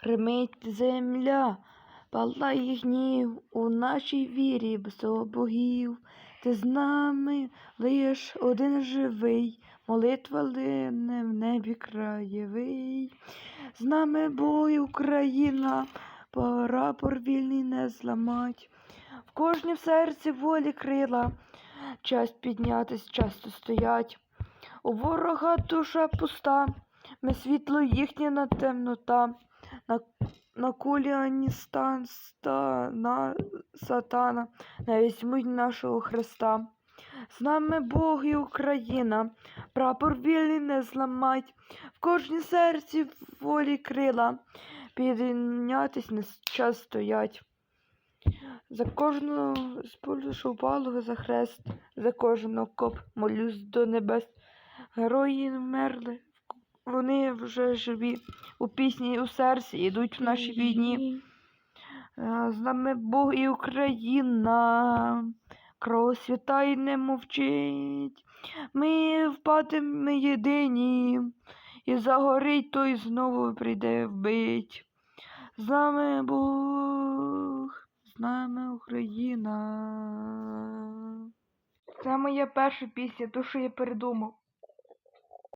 Гримить земля, палає гнів у нашій вірі богів. Ти з нами лиш один живий, молитва лине в небі краєвий. З нами бой Україна, прапор вільний не зламать. В кожній серці волі крила, час піднятись, часто стоять. У ворога душа пуста, ми світло їхнє на темнота, на, на кулі ані стан, ста, на сатана, на візьмуть нашого Христа. З нами Бог і Україна, прапор вільний не зламать, в кожній серці волі крила, піднятись на час стоять. За кожну що впало за хрест, за кожен окоп молюсь до небес. Герої не вмерли, вони вже живі у пісні і у серці йдуть в нашій війні. Е, З нами Бог і Україна, кров свята й не мовчить. Ми впадемо єдині, і загорить той знову прийде вбить. З нами Бог, з нами Україна. Це моя перша пісня, ту, що я передумав.